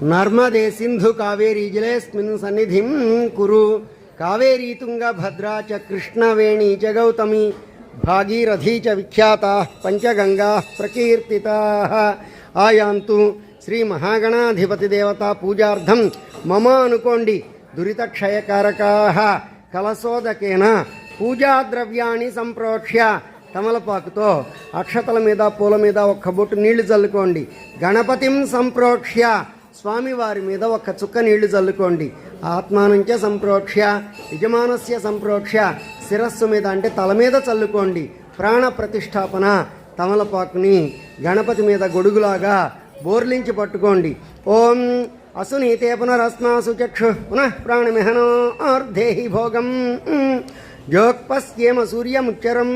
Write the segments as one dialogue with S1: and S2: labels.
S1: నర్మదే సింధు కావేరీ జలేస్మిన్ సన్నిధిం కురు కావేరీ తుంగభద్రా చ కృష్ణవేణీ చ గౌతమి భాగీరథీ చ విఖ్యాతా పంచగంగా ప్రకీర్తితా ఆయాంతు శ్రీ మహాగణాధిపతి దేవతా పూజార్థం మమ అనుకోండి దురితక్షయకారకా కలశోదకేన పూజా ద్రవ్యాన్ని సంప్రోక్ష్య తమలపాకుతో అక్షతల మీద పూల మీద ఒక్క బొట్టు నీళ్ళు చల్లుకోండి। గణపతిం సంప్రోక్ష్య స్వామివారి మీద ఒక చుక్క నీళ్ళు చల్లుకోండి. ఆత్మానుంచ సంప్రోక్ష్య యజమానస్య సంప్రోక్ష్య శిరస్సు మీద అంటే తల మీద చల్లుకోండి. ప్రాణ ప్రతిష్టాపన తమలపాకుని గణపతి మీద గొడుగులాగా బోర్లించి పట్టుకోండి. ఓం అసునీతే పునరస్మాసు చక్షు పునః ప్రాణమిహనో ఆర్ధేహి భోగం. జోక్పస్యేమ సూర్యముచ్చరం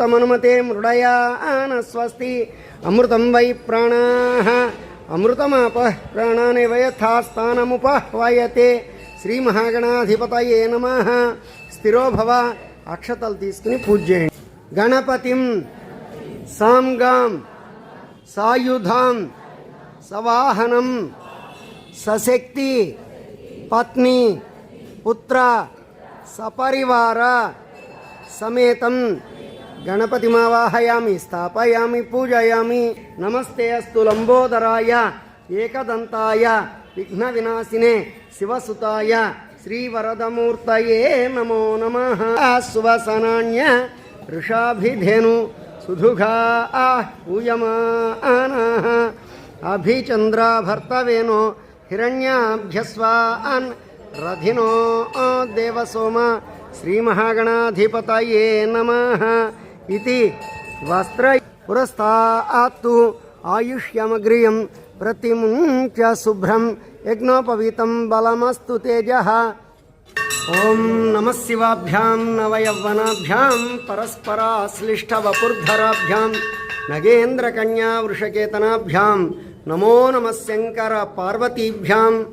S1: తమనుమతే మృడయా స్వస్తి అమృతం వై ప్రాణా అమృతమాప ప్రాణాని వయథాస్థానముపహ్వయతే. శ్రీ మహాగణాధిపతయే నమ. స్థిరో భవ అక్షతలు తీసుకుని పూజ చేయండి. గణపతిం సాంగాం సాయుధాం సవాహనం సశక్తి పత్ని పుత్ర సపరివార సమేతం గణపతిమావాహయామి స్థాపయామి పూజయామి నమస్తే అస్తు లంబోదరాయ ఏకదంతాయ విఘ్న వినాశినే శివసుతాయ శ్రీవరదమూర్తయే నమో నమ. సువసనాన్య ఋషాభిధేను సుధుఘా పూయమాన అభిచంద్రాభర్తవేనో హిరణ్యాభ్యస్వాన్ రథినో దేవసోమ శ్రీమహాగణాధిపతయే నమ. ఇది వస్త్ర పురస్థాత్తు ఆయుష్యమగ్రియం ప్రతిముంచ శుభ్రం యజ్ఞోపవీతం బలమస్తు తేజ ఓం నమ శివాభ్యాం నవయవ్వనాభ్యాం పరస్పరాశ్లిష్టవపుర్ధరాభ్యాం నగేంద్రకన్యా వృషకేతనాభ్యాం నమో నమ శంకర పార్వతీభ్యాం